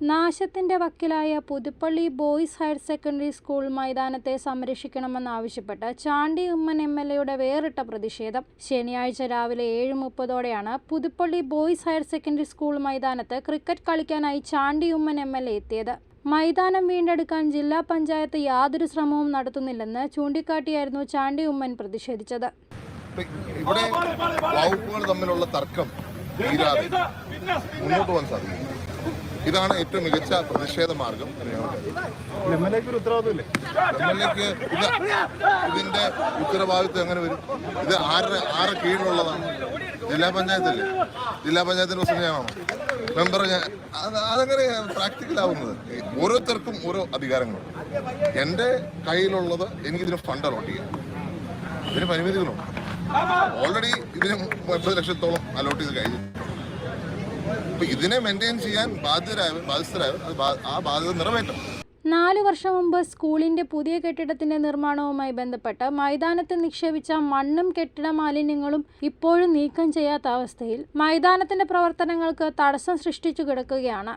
നാശത്തിന്റെ വക്കിലായ Puthuppally boys higher secondary school മൈതാനത്തെ സംരക്ഷിക്കണമെന്നാവശ്യപ്പെട്ട് Chandy Oommen M L എയുടെ വേറിട്ട പ്രതിഷേധം ശനിയാഴ്ച രാവിലെ ഏഴ് മുപ്പതോടെയാണ് Puthuppally boys higher secondary school മൈതാനത്ത് cricket കളിക്കാനായി Chandy Oommen M L A എത്തിയത്. മൈതാനം വീണ്ടെടുക്കാൻ ജില്ലാ പഞ്ചായത്ത് യാതൊരു ശ്രമവും നടത്തുന്നില്ലെന്ന് ചൂണ്ടിക്കാട്ടിയായിരുന്നു ചാണ്ടി ഉമ്മൻ പ്രതിഷേധിച്ചത്. ഇവിടെ തമ്മിലുള്ള തർക്കം മുന്നോട്ട് പോകാൻ സാധിക്കും ഇതാണ് ഏറ്റവും മികച്ച പ്രതിഷേധ മാർഗം. എന്ന് ഞങ്ങൾ എം എൽ എക്ക് ഒരു ഉത്തരവാദിത്തമില്ലേ എം എൽ ഇതിന്റെ ഉത്തരവാദിത്വം എങ്ങനെ വരും? ഇത് ആരുടെ ആരുടെ കീഴിലുള്ളതാണ്? ജില്ലാ പഞ്ചായത്തല്ലേ? ജില്ലാ പഞ്ചായത്തിന്റെ പ്രസിഡന്റാണോ മെമ്പർ അതെങ്ങനെ പ്രാക്ടിക്കൽ ആവുന്നത് ഓരോരുത്തർക്കും ഓരോ അധികാരങ്ങളുണ്ട്. എന്റെ കയ്യിലുള്ളത് എനിക്കിതിന് ഫണ്ട് അലോട്ട് ചെയ്യാം. ഇതിന് പരിമിതികളുണ്ട്. ഓൾറെഡി ഇതിന് മുപ്പത് ലക്ഷത്തോളം അലോട്ട് ചെയ്ത് കഴിഞ്ഞു. ഇതിനെ മെയിന്റെയിൻ ചെയ്യാൻ ബാധ്യരായവർ ബാധ്യസ്ഥരായ ആ ബാധ്യത നിറവേറ്റണം. നാലു വർഷം മുമ്പ് സ്കൂളിന്റെ പുതിയ കെട്ടിടത്തിന്റെ നിർമ്മാണവുമായി ബന്ധപ്പെട്ട് മൈതാനത്ത് നിക്ഷേപിച്ച മണ്ണും കെട്ടിട മാലിന്യങ്ങളും ഇപ്പോഴും നീക്കം ചെയ്യാത്ത അവസ്ഥയിൽ മൈതാനത്തിന്റെ പ്രവർത്തനങ്ങൾക്ക് തടസ്സം സൃഷ്ടിച്ചു കിടക്കുകയാണ്.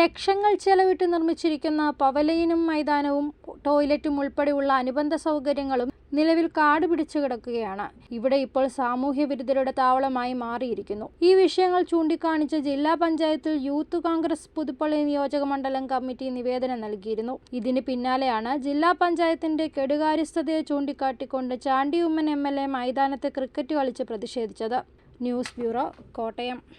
ലക്ഷങ്ങൾ ചെലവിട്ട് നിർമ്മിച്ചിരിക്കുന്ന പവലയിനും മൈതാനവും ടോയ്ലറ്റും ഉൾപ്പെടെയുള്ള അനുബന്ധ സൗകര്യങ്ങളും നിലവിൽ കാട് പിടിച്ചു കിടക്കുകയാണ്. ഇവിടെ ഇപ്പോൾ സാമൂഹ്യ വിരുദ്ധരുടെ താവളമായി മാറിയിരിക്കുന്നു. ഈ വിഷയങ്ങൾ ചൂണ്ടിക്കാണിച്ച് ജില്ലാ പഞ്ചായത്തിൽ യൂത്ത് കോൺഗ്രസ് പുതുപ്പള്ളി നിയോജക മണ്ഡലം കമ്മിറ്റി നിവേദനം നൽകിയിരുന്നു. ഇതിന് പിന്നാലെയാണ് ജില്ലാ പഞ്ചായത്തിന്റെ കെടുകാര്യസ്ഥതയെ ചൂണ്ടിക്കാട്ടിക്കൊണ്ട് Chandy Oommen M L A മൈതാനത്ത് ക്രിക്കറ്റ് കളിച്ച് പ്രതിഷേധിച്ചത്. News bureau Kottayam.